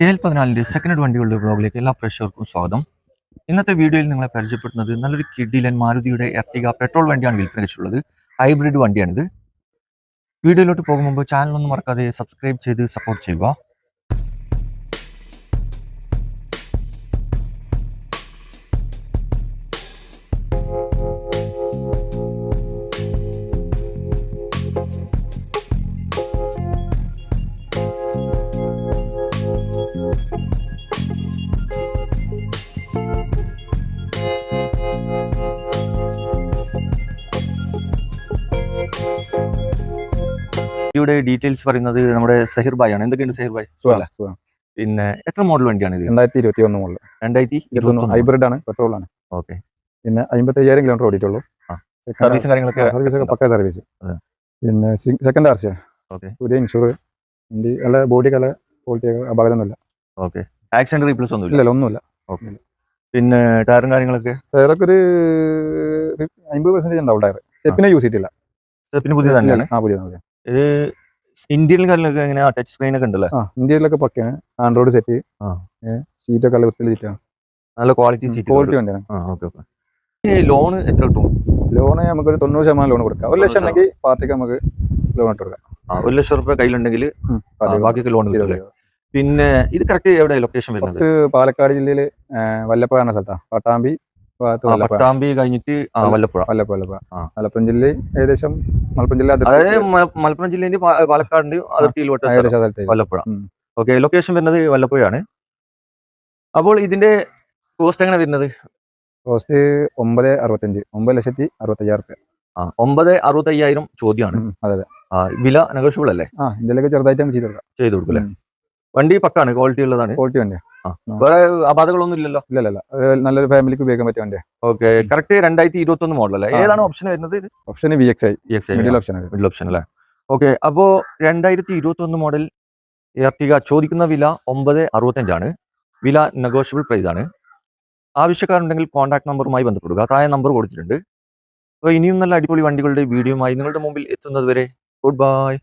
K L പതിനാലിന്റെ second വണ്ടികളുടെ ബ്ലോഗിലേക്ക് എല്ലാ പ്രേക്ഷകർക്കും സ്വാഗതം. ഇന്നത്തെ വീഡിയോയിൽ നിങ്ങളെ പരിചയപ്പെടുത്തുന്നത് നല്ലൊരു കിഡിലൻ മാരുതിയുടെ എർട്ടിക പെട്രോൾ വണ്ടിയാണ് വിൽപ്പന വെച്ചിട്ടുള്ളത് ഹൈബ്രിഡ് വണ്ടിയാണിത്. വീഡിയോയിലോട്ട് പോകുമ്പോൾ ചാനലൊന്നും മറക്കാതെ സബ്സ്ക്രൈബ് ചെയ്ത് സപ്പോർട്ട് ചെയ്യുക. വണ്ടിയുടെ ഡീറ്റെയിൽസ് പറയുന്നത് നമ്മുടെ സഹിർ ഭായ് ആണ്. എന്തൊക്കെയുണ്ട് സഹിർ ഭായ്. പിന്നെ എത്ര മോഡൽ വണ്ടിയാണ് ഇത്? രണ്ടായിരത്തി ഇരുപത്തി ഒന്ന് മോഡൽ രണ്ടായിരത്തി ഇരുപത്തൊന്ന് ഹൈബ്രിഡ് ആണ് പെട്രോൾ ആണ്. ഓക്കെ. പിന്നെ അമ്പത്തി അയ്യായിരം കിലോമീറ്റർ ഓടിയിട്ടുള്ളൂ. സർവീസും കാര്യങ്ങളൊക്കെ സർവീസ് ഒക്കെ പക്ക സർവീസ് പിന്നെ സെക്കൻഡ് ആർ സി ഓക്കെ. പുതിയ ഇൻഷുർ വണ്ടി നല്ല ബോഡി കല ക്വാളിറ്റി അപകടമൊന്നുമില്ല. ഓക്കെ. ആക്സിഡന്റ് റീപ്ലേസ് ഒന്നും ഇല്ല ഒന്നുമില്ല. ഓക്കെ. പിന്നെ ടയറും കാര്യങ്ങളൊക്കെ? ടയറൊക്കെ ഒരു അമ്പത് പെർസെന്റേജ് ഉണ്ടാവും ടയർ സ്റ്റെപ്പിനെ യൂസ് ചെയ്തിട്ടില്ല. സ്റ്റെപ്പിന് പുതിയതാണ് ആ പുതിയതാണ് പുതിയ ഇത് ഇന്ത്യൻ കാര്യങ്ങളൊക്കെ എങ്ങനെ ടച്ച് സ്ക്രീൻ ഒക്കെ ഉണ്ടല്ലേ? ആ ഇന്ത്യയിലൊക്കെ പക്കയാണ്. ആൻഡ്രോയിഡ് സെറ്റ് സീറ്റ് ഒക്കെ സീറ്റാണ് നല്ല ക്വാളിറ്റി സീറ്റ് ക്വാളിറ്റി വണ്ടിയാണ്. ഓക്കെ ഓക്കെ ലോൺ എത്ര കിട്ടും? ലോണ് നമുക്കൊരു തൊണ്ണൂറ് ശതമാനം ലോൺ കൊടുക്കാം. ഒരു ലക്ഷം ഉണ്ടെങ്കിൽ പാർട്ടിക്ക് നമുക്ക് ലോൺ ഇട്ട് കൊടുക്കാം. ഒരു ലക്ഷം റുപ്യ കയ്യിലുണ്ടെങ്കിൽ ബാക്കിയൊക്കെ ലോൺ കിട്ടില്ലേ പിന്നെ ഇത് കറക്റ്റ് എവിടെ ലൊക്കേഷൻ വരുന്നത്? പാലക്കാട് ജില്ലയിൽ വല്ലപ്പ എന്ന സ്ഥലത്താണ് പട്ടാമ്പി പട്ടാമ്പി കഴിഞ്ഞിട്ട് ആ, വല്ല- വല്ലപ്പുഴ. വല്ലപ്പുഴ വല്ലപ്പുഴ. ആ. മലപ്പുറം ജില്ലയിൽ ഏകദേശം മലപ്പുറം ജില്ല അതായത് മലപ്പുറം ജില്ലേന്റെ പാ- പാലക്കാടിന്റെ അതിർത്തിയിൽ വല്ലപ്പുഴ. ഓക്കെ ലൊക്കേഷൻ വരുന്നത് വല്ലപ്പുഴയാണ്. അപ്പോൾ ഇതിന്റെ കോസ്റ്റ് എങ്ങനെ വരുന്നത്? കോസ്റ്റ് ഒമ്പത് അറുപത്തഞ്ച് ഒമ്പത് ലക്ഷത്തി അറുപത്തയ്യായിരം റുപ്യ. ആ ഒമ്പത് അറുപത്തി അയ്യായിരം ചോദ്യമാണ് അതെ അതെ. വില നെഗോഷ്യബിൾ അല്ലേ? ആ ഇതിലൊക്കെ ചെറുതായിട്ട് ചെയ്തു കൊടുക്കാം. ചെയ്ത് കൊടുക്കും വണ്ടി പക്കാണ് ക്വാളിറ്റി ഉള്ളതാണ്. ക്വാളിറ്റി വണ്ടിയാ. വേറെ അപാധകളൊന്നും ഇല്ലല്ലോ? ഇല്ലല്ല നല്ലൊരു ഫാമിലിക്ക് ഉപയോഗിക്കാൻ പറ്റിയ വണ്ടിയാ. ഓക്കെ. കറക്റ്റ് രണ്ടായിരത്തി ഇരുപത്തി ഒന്ന് മോഡൽ അല്ലേ ഏതാണ് ഓപ്ഷൻ വരുന്നത്? Option V X I V X middle option ആണ്. മിഡിൽ ഓപ്ഷൻ അല്ലേ? ഓക്കെ അപ്പോൾ രണ്ടായിരത്തി ഇരുപത്തി ഒന്ന് മോഡൽ എർട്ടിക ചോദിക്കുന്ന വില ഒമ്പത് അറുപത്തഞ്ചാണ്. വില നെഗോഷ്യബിൾ പ്രൈസ് ആണ്. ആവശ്യക്കാരുണ്ടെങ്കിൽ കോൺടാക്ട് നമ്പറുമായി ബന്ധപ്പെടുക. താഴെ നമ്പർ കൊടുത്തിട്ടുണ്ട്. അപ്പോൾ ഇനിയും നല്ല അടിപൊളി വണ്ടികളുടെ വീഡിയോയുമായി നിങ്ങളുടെ മുമ്പിൽ എത്തുന്നത് വരെ ഗുഡ് ബൈ